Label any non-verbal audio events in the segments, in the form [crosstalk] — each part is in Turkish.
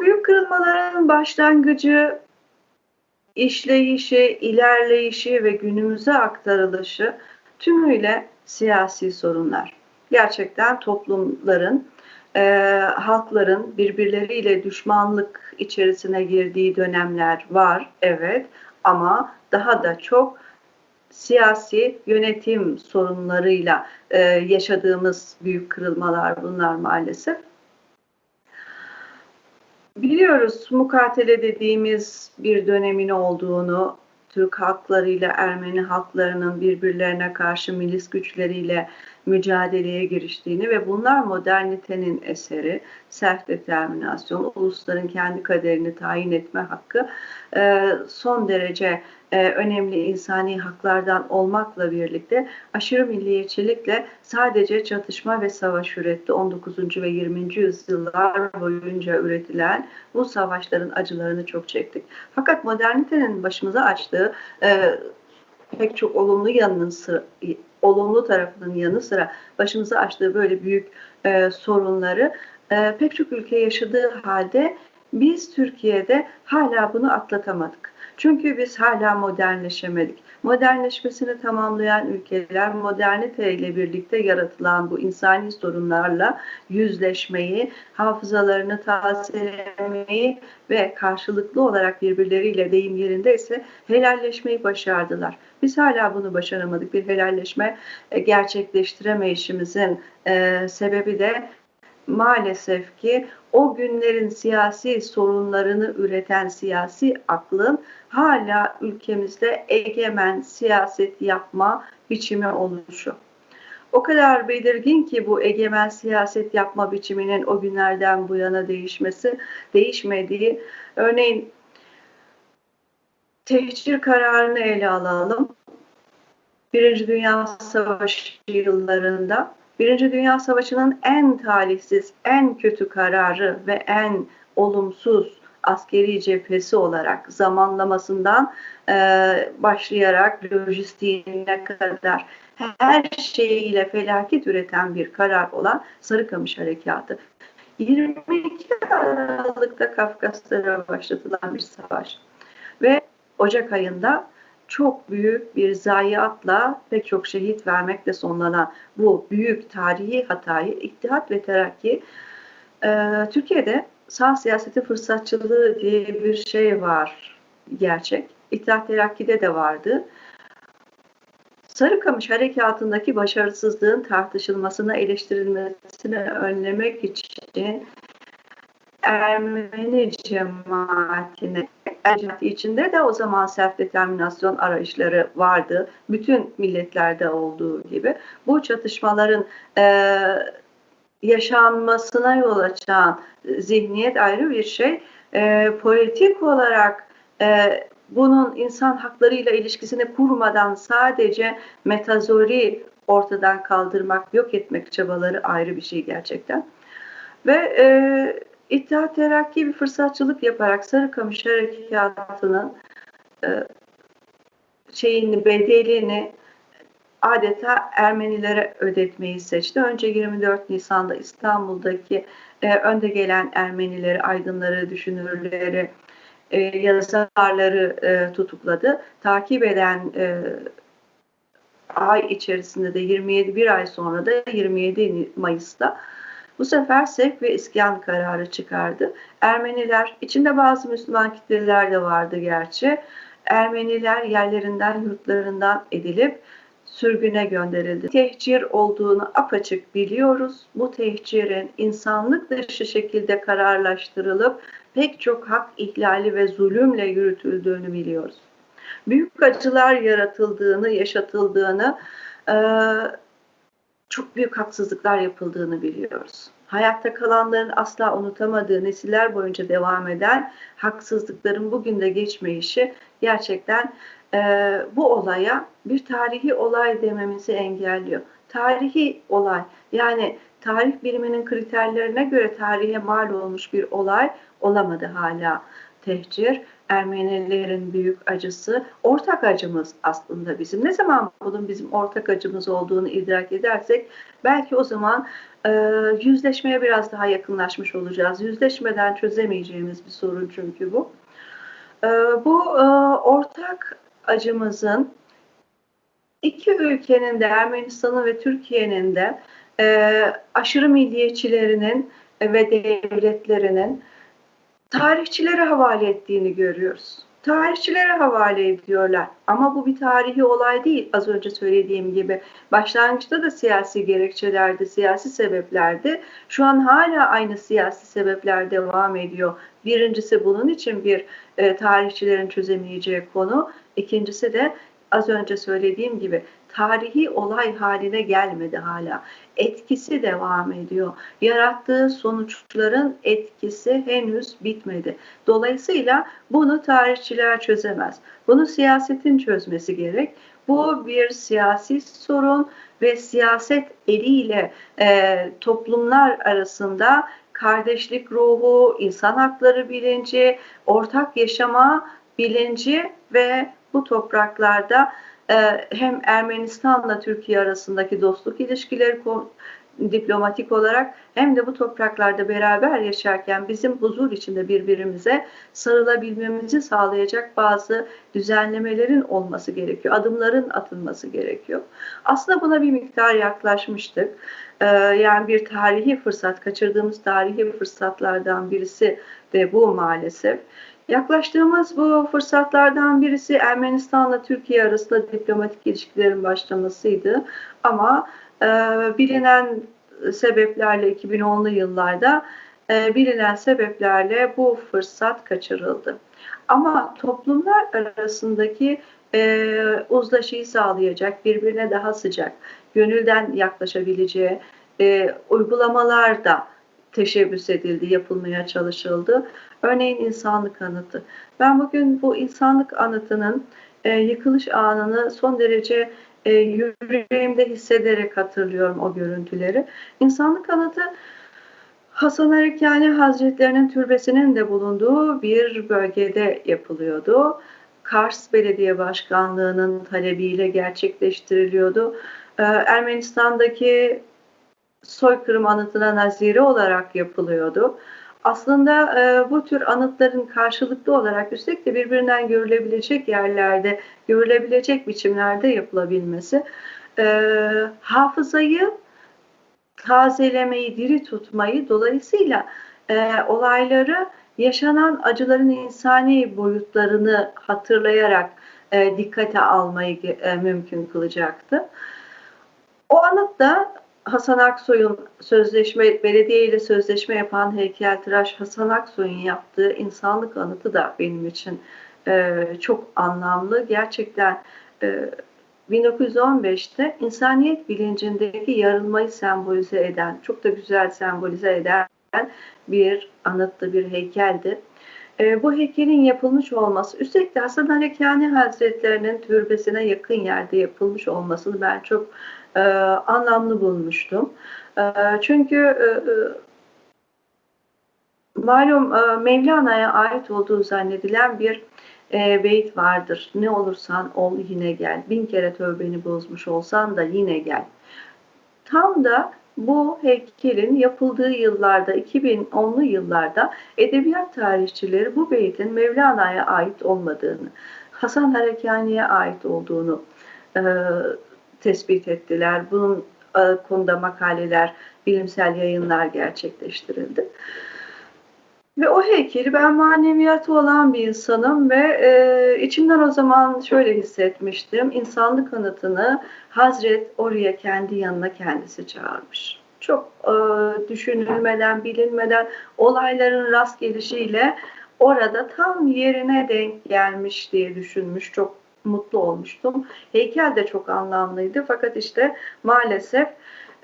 Büyük kırılmaların başlangıcı, işleyişi, ilerleyişi ve günümüze aktarılışı tümüyle siyasi sorunlar. Gerçekten toplumların, e, halkların birbirleriyle düşmanlık içerisine girdiği dönemler var, evet. Ama daha da çok siyasi yönetim sorunlarıyla e, yaşadığımız büyük kırılmalar bunlar maalesef. Biliyoruz mukatele dediğimiz bir dönemin olduğunu, Türk halklarıyla Ermeni halklarının birbirlerine karşı milis güçleriyle mücadeleye giriştiğini ve bunlar modernitenin eseri, self determinasyon, ulusların kendi kaderini tayin etme hakkı son derece e, önemli insani haklardan olmakla birlikte aşırı milliyetçilikle sadece çatışma ve savaş üretti. 19. ve 20. yüzyıllar boyunca üretilen bu savaşların acılarını çok çektik. Fakat modernitenin başımıza açtığı e, pek çok olumlu yanının olumlu tarafının yanı sıra başımıza açtığı böyle büyük e, sorunları pek çok ülke yaşadığı halde biz Türkiye'de hala bunu atlatamadık. Çünkü biz hala modernleşemedik. Modernleşmesini tamamlayan ülkeler modernite ile birlikte yaratılan bu insani sorunlarla yüzleşmeyi, hafızalarını tazelemeyi ve karşılıklı olarak birbirleriyle deyim yerinde ise helalleşmeyi başardılar. Biz hala bunu başaramadık. Bir helalleşme e, gerçekleştiremeyişimizin e, sebebi de maalesef ki o günlerin siyasi sorunlarını üreten siyasi aklın hala ülkemizde egemen siyaset yapma biçimi oluşu. O kadar belirgin ki bu egemen siyaset yapma biçiminin o günlerden bu yana değişmesi, değişmediği. Örneğin tehcir kararını ele alalım. Birinci Dünya Savaşı yıllarında Birinci Dünya Savaşı'nın en talihsiz, en kötü kararı ve en olumsuz askeri cephesi olarak zamanlamasından e, başlayarak lojistiğine kadar her şeyiyle felaket üreten bir karar olan Sarıkamış Harekatı. 22 Aralık'ta Kafkaslara başlatılan bir savaş ve Ocak ayında çok büyük bir zayiatla pek çok şehit vermekle sonlanan bu büyük tarihi hatayı İttihat ve Terakki e, Türkiye'de sağ siyaseti fırsatçılığı diye bir şey var gerçek. İttihat Terakki'de de vardı. Sarıkamış harekatındaki başarısızlığın tartışılmasına, eleştirilmesini önlemek için Ermeni cemaatine cemaati içinde de o zaman self determinasyon arayışları vardı. Bütün milletlerde olduğu gibi. Bu çatışmaların e, yaşanmasına yol açan zihniyet ayrı bir şey. E, politik olarak e, bunun insan haklarıyla ilişkisini kurmadan sadece metazori ortadan kaldırmak, yok etmek çabaları ayrı bir şey gerçekten. Ve e, İttihat Terakki bir fırsatçılık yaparak Sarıkamış Harekatı'nın e, şeyini, bedelini adeta Ermenilere ödetmeyi seçti. Önce 24 Nisan'da İstanbul'daki e, önde gelen Ermenileri, aydınları, düşünürleri, e, yazarları e, tutukladı. Takip eden ay içerisinde de 27 bir ay sonra da 27 Mayıs'ta bu sefer sevk ve iskan kararı çıkardı. Ermeniler, içinde bazı Müslüman kitleler de vardı gerçi. Ermeniler yerlerinden, yurtlarından edilip sürgüne gönderildi. Tehcir olduğunu apaçık biliyoruz. Bu tehcirin insanlık dışı şekilde kararlaştırılıp pek çok hak ihlali ve zulümle yürütüldüğünü biliyoruz. Büyük acılar yaratıldığını, yaşatıldığını, çok büyük haksızlıklar yapıldığını biliyoruz. Hayatta kalanların asla unutamadığı nesiller boyunca devam eden haksızlıkların bugün de geçmeyişi gerçekten e, bu olaya bir tarihi olay dememizi engelliyor. Tarihi olay yani tarih biliminin kriterlerine göre tarihe mal olmuş bir olay olamadı hala tehcir. Ermenilerin büyük acısı, ortak acımız aslında bizim. Ne zaman bunun bizim ortak acımız olduğunu idrak edersek belki o zaman e, yüzleşmeye biraz daha yakınlaşmış olacağız. Yüzleşmeden çözemeyeceğimiz bir sorun çünkü bu. E, bu e, ortak acımızın iki ülkenin de Ermenistan'ın ve Türkiye'nin de e, aşırı milliyetçilerinin ve devletlerinin tarihçilere havale ettiğini görüyoruz. Tarihçilere havale ediyorlar. Ama bu bir tarihi olay değil. Az önce söylediğim gibi başlangıçta da siyasi gerekçelerdi, siyasi sebeplerdi. Şu an hala aynı siyasi sebepler devam ediyor. Birincisi bunun için bir e, tarihçilerin çözemeyeceği konu. İkincisi de az önce söylediğim gibi tarihi olay haline gelmedi hala. Etkisi devam ediyor. Yarattığı sonuçların etkisi henüz bitmedi. Dolayısıyla bunu tarihçiler çözemez. Bunu siyasetin çözmesi gerek. Bu bir siyasi sorun ve siyaset eliyle e, toplumlar arasında kardeşlik ruhu, insan hakları bilinci, ortak yaşama bilinci ve bu topraklarda e, hem Ermenistan'la Türkiye arasındaki dostluk ilişkileri diplomatik olarak hem de bu topraklarda beraber yaşarken bizim huzur içinde birbirimize sarılabilmemizi sağlayacak bazı düzenlemelerin olması gerekiyor. Adımların atılması gerekiyor. Aslında buna bir miktar yaklaşmıştık. Ee, yani bir tarihi fırsat, kaçırdığımız tarihi fırsatlardan birisi de bu maalesef. Yaklaştığımız bu fırsatlardan birisi Ermenistan'la Türkiye arasında diplomatik ilişkilerin başlamasıydı. Ama e, bilinen sebeplerle 2010'lu yıllarda e, bilinen sebeplerle bu fırsat kaçırıldı. Ama toplumlar arasındaki e, uzlaşıyı sağlayacak, birbirine daha sıcak, gönülden yaklaşabileceği e, uygulamalar da teşebbüs edildi, yapılmaya çalışıldı. Örneğin insanlık anıtı. Ben bugün bu insanlık anıtının e, yıkılış anını son derece e, yüreğimde hissederek hatırlıyorum o görüntüleri. İnsanlık anıtı Hasan Erkani Hazretlerinin türbesinin de bulunduğu bir bölgede yapılıyordu. Kars Belediye Başkanlığı'nın talebiyle gerçekleştiriliyordu. Ee, Ermenistan'daki soykırım anıtına nazire olarak yapılıyordu. Aslında e, bu tür anıtların karşılıklı olarak üstelik de birbirinden görülebilecek yerlerde, görülebilecek biçimlerde yapılabilmesi e, hafızayı tazelemeyi, diri tutmayı dolayısıyla e, olayları yaşanan acıların insani boyutlarını hatırlayarak e, dikkate almayı e, mümkün kılacaktı. O anıt da Hasan Aksoy'un sözleşme belediye ile sözleşme yapan heykeltıraş Hasan Aksoy'un yaptığı insanlık anıtı da benim için e, çok anlamlı. Gerçekten e, 1915'te insaniyet bilincindeki yarılmayı sembolize eden, çok da güzel sembolize eden bir anıttı, bir heykeldi. E, bu heykelin yapılmış olması, üstelik de Hasan Harekani Hazretlerinin türbesine yakın yerde yapılmış olmasını ben çok e, anlamlı bulmuştum. E, çünkü e, e, malum e, Mevlana'ya ait olduğu zannedilen bir e, beyt vardır. Ne olursan ol yine gel. Bin kere tövbeni bozmuş olsan da yine gel. Tam da bu heykelin yapıldığı yıllarda, 2010'lu yıllarda edebiyat tarihçileri bu beytin Mevlana'ya ait olmadığını, Hasan Harekani'ye ait olduğunu e, tespit ettiler. Bunun konuda makaleler, bilimsel yayınlar gerçekleştirildi. Ve o heykeli ben maneviyatı olan bir insanım ve e, içimden o zaman şöyle hissetmiştim. İnsanlık anıtını Hazret oraya kendi yanına kendisi çağırmış. Çok e, düşünülmeden, bilinmeden olayların rast gelişiyle orada tam yerine denk gelmiş diye düşünmüş. Çok mutlu olmuştum. Heykel de çok anlamlıydı fakat işte maalesef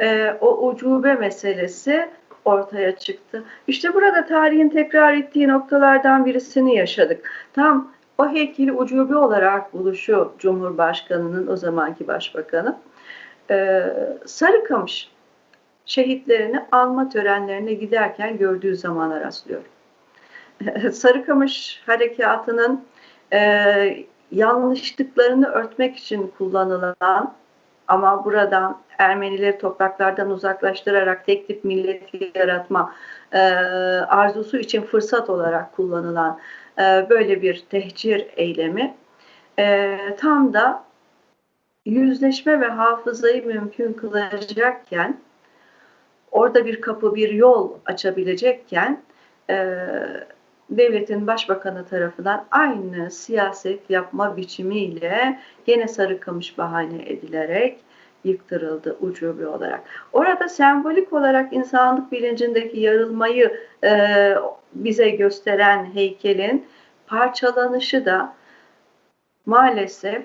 e, o ucube meselesi ortaya çıktı. İşte burada tarihin tekrar ettiği noktalardan birisini yaşadık. Tam o heykeli ucube olarak buluşu Cumhurbaşkanı'nın o zamanki başbakanı e, Sarıkamış şehitlerini alma törenlerine giderken gördüğü zamana rastlıyorum. [laughs] Sarıkamış Harekatı'nın e, yanlışlıklarını örtmek için kullanılan ama buradan Ermenileri topraklardan uzaklaştırarak tek tip milleti yaratma e, arzusu için fırsat olarak kullanılan e, böyle bir tehcir eylemi. E, tam da yüzleşme ve hafızayı mümkün kılacakken orada bir kapı, bir yol açabilecekken e, devletin başbakanı tarafından aynı siyaset yapma biçimiyle gene Sarıkamış bahane edilerek yıktırıldı ucubi olarak. Orada sembolik olarak insanlık bilincindeki yarılmayı e, bize gösteren heykelin parçalanışı da maalesef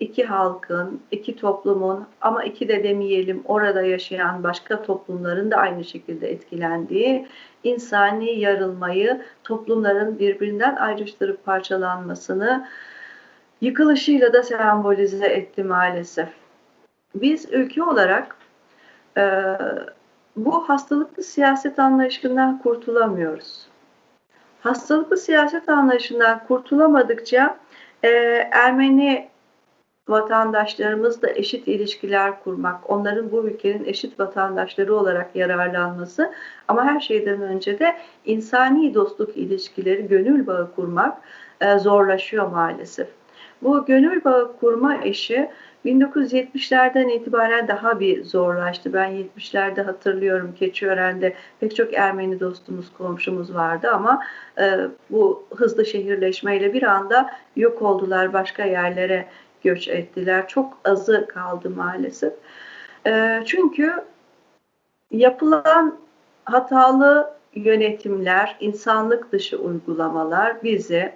iki halkın, iki toplumun ama iki de demeyelim orada yaşayan başka toplumların da aynı şekilde etkilendiği insani yarılmayı, toplumların birbirinden ayrıştırıp parçalanmasını yıkılışıyla da sembolize etti maalesef. Biz ülke olarak e, bu hastalıklı siyaset anlayışından kurtulamıyoruz. Hastalıklı siyaset anlayışından kurtulamadıkça e, Ermeni vatandaşlarımızla eşit ilişkiler kurmak, onların bu ülkenin eşit vatandaşları olarak yararlanması ama her şeyden önce de insani dostluk ilişkileri, gönül bağı kurmak e, zorlaşıyor maalesef. Bu gönül bağı kurma işi 1970'lerden itibaren daha bir zorlaştı. Ben 70'lerde hatırlıyorum Keçiören'de pek çok Ermeni dostumuz, komşumuz vardı ama e, bu hızlı şehirleşmeyle bir anda yok oldular, başka yerlere göç ettiler. Çok azı kaldı maalesef. E, çünkü yapılan hatalı yönetimler, insanlık dışı uygulamalar bizi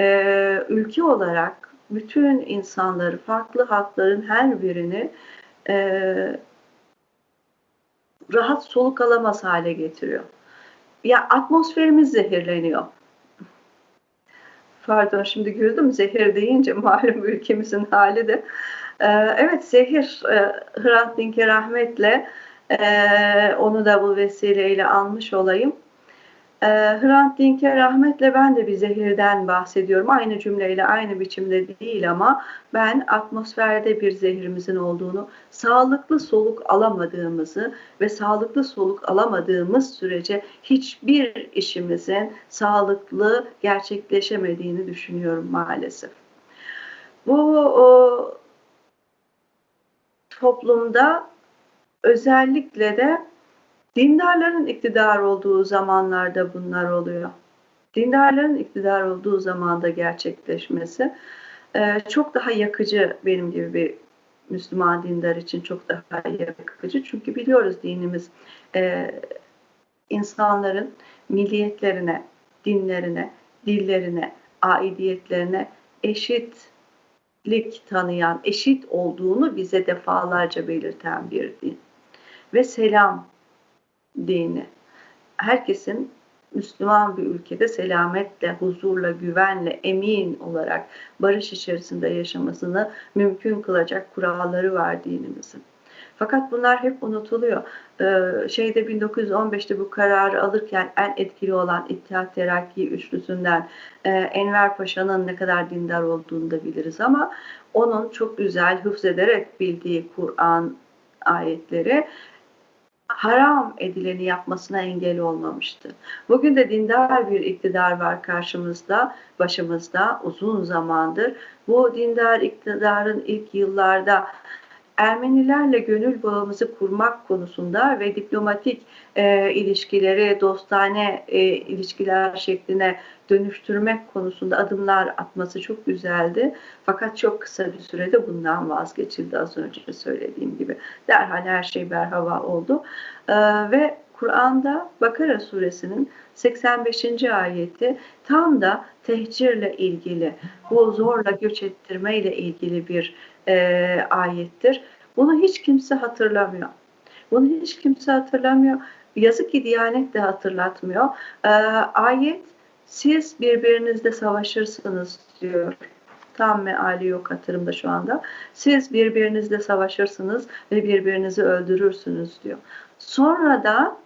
e, ülke olarak bütün insanları, farklı halkların her birini e, rahat soluk alamaz hale getiriyor. Ya atmosferimiz zehirleniyor. Pardon şimdi güldüm zehir deyince [laughs] malum ülkemizin hali de. Ee, evet zehir e, Hrant Dink'e rahmetle e, onu da bu vesileyle almış olayım. E, Hrant Dink'e rahmetle ben de bir zehirden bahsediyorum. Aynı cümleyle aynı biçimde değil ama ben atmosferde bir zehirimizin olduğunu, sağlıklı soluk alamadığımızı ve sağlıklı soluk alamadığımız sürece hiçbir işimizin sağlıklı gerçekleşemediğini düşünüyorum maalesef. Bu o, toplumda özellikle de Dindarların iktidar olduğu zamanlarda bunlar oluyor. Dindarların iktidar olduğu zamanda gerçekleşmesi e, çok daha yakıcı benim gibi bir Müslüman dindar için çok daha yakıcı. Çünkü biliyoruz dinimiz e, insanların milliyetlerine, dinlerine, dillerine, aidiyetlerine eşitlik tanıyan, eşit olduğunu bize defalarca belirten bir din. Ve selam dini. Herkesin Müslüman bir ülkede selametle, huzurla, güvenle, emin olarak barış içerisinde yaşamasını mümkün kılacak kuralları var dinimizin. Fakat bunlar hep unutuluyor. Ee, şeyde 1915'te bu kararı alırken en etkili olan İttihat Terakki üçlüsünden e, Enver Paşa'nın ne kadar dindar olduğunu da biliriz ama onun çok güzel hıfzederek bildiği Kur'an ayetleri haram edileni yapmasına engel olmamıştı. Bugün de dindar bir iktidar var karşımızda, başımızda uzun zamandır. Bu dindar iktidarın ilk yıllarda Ermenilerle gönül bağımızı kurmak konusunda ve diplomatik e, ilişkileri dostane e, ilişkiler şekline dönüştürmek konusunda adımlar atması çok güzeldi. Fakat çok kısa bir sürede bundan vazgeçildi az önce söylediğim gibi. Derhal her şey berhava oldu. E, ve Kur'an'da Bakara suresinin 85. ayeti tam da tehcirle ilgili, bu zorla göç ettirmeyle ilgili bir e, ayettir. Bunu hiç kimse hatırlamıyor. Bunu hiç kimse hatırlamıyor. Yazık ki Diyanet de hatırlatmıyor. E, ayet siz birbirinizle savaşırsınız diyor. Tam meali yok hatırımda şu anda. Siz birbirinizle savaşırsınız ve birbirinizi öldürürsünüz diyor. Sonra da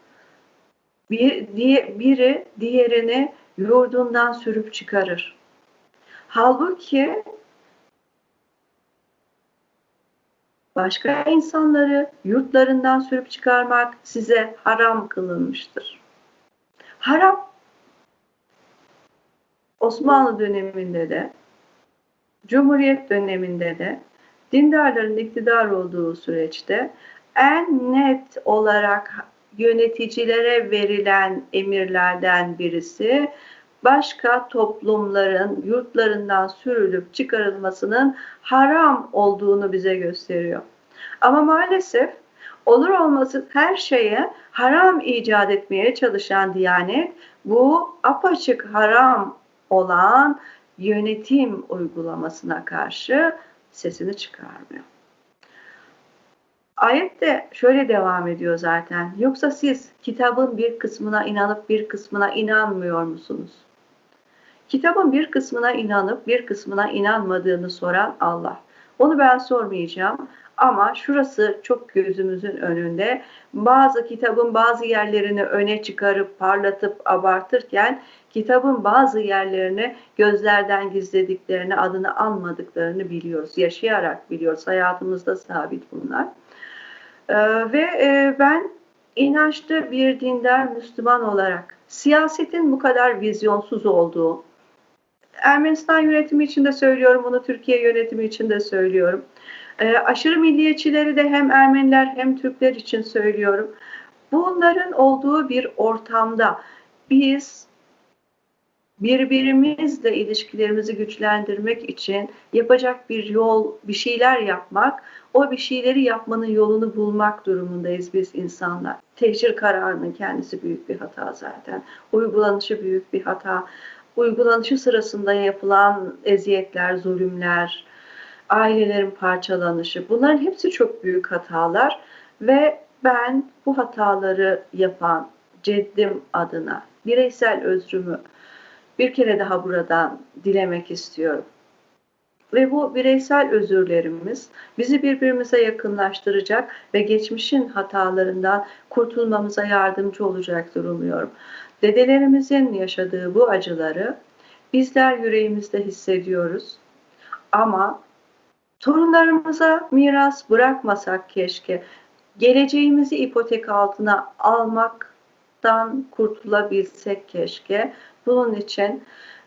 bir, diye, biri diğerini yurdundan sürüp çıkarır. Halbuki başka insanları yurtlarından sürüp çıkarmak size haram kılınmıştır. Haram Osmanlı döneminde de Cumhuriyet döneminde de dindarların iktidar olduğu süreçte en net olarak yöneticilere verilen emirlerden birisi başka toplumların yurtlarından sürülüp çıkarılmasının haram olduğunu bize gösteriyor. Ama maalesef olur olması her şeye haram icat etmeye çalışan Diyanet bu apaçık haram olan yönetim uygulamasına karşı sesini çıkarmıyor. Ayet de şöyle devam ediyor zaten. Yoksa siz kitabın bir kısmına inanıp bir kısmına inanmıyor musunuz? Kitabın bir kısmına inanıp bir kısmına inanmadığını soran Allah. Onu ben sormayacağım ama şurası çok gözümüzün önünde. Bazı kitabın bazı yerlerini öne çıkarıp parlatıp abartırken kitabın bazı yerlerini gözlerden gizlediklerini, adını almadıklarını biliyoruz. Yaşayarak biliyoruz. Hayatımızda sabit bunlar. Ee, ve e, ben inançlı bir dindar Müslüman olarak siyasetin bu kadar vizyonsuz olduğu, Ermenistan yönetimi için de söylüyorum, bunu Türkiye yönetimi için de söylüyorum. E, aşırı milliyetçileri de hem Ermeniler hem Türkler için söylüyorum. Bunların olduğu bir ortamda biz birbirimizle ilişkilerimizi güçlendirmek için yapacak bir yol, bir şeyler yapmak, o bir şeyleri yapmanın yolunu bulmak durumundayız biz insanlar. Tehcir kararının kendisi büyük bir hata zaten. Uygulanışı büyük bir hata. Uygulanışı sırasında yapılan eziyetler, zulümler, ailelerin parçalanışı bunların hepsi çok büyük hatalar ve ben bu hataları yapan ceddim adına bireysel özrümü bir kere daha buradan dilemek istiyorum. Ve bu bireysel özürlerimiz bizi birbirimize yakınlaştıracak ve geçmişin hatalarından kurtulmamıza yardımcı olacaktır umuyorum. Dedelerimizin yaşadığı bu acıları bizler yüreğimizde hissediyoruz. Ama torunlarımıza miras bırakmasak keşke. Geleceğimizi ipotek altına almaktan kurtulabilsek keşke. Bunun için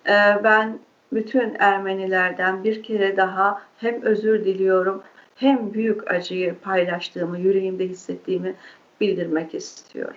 e, ben bütün Ermenilerden bir kere daha hem özür diliyorum hem büyük acıyı paylaştığımı, yüreğimde hissettiğimi bildirmek istiyorum.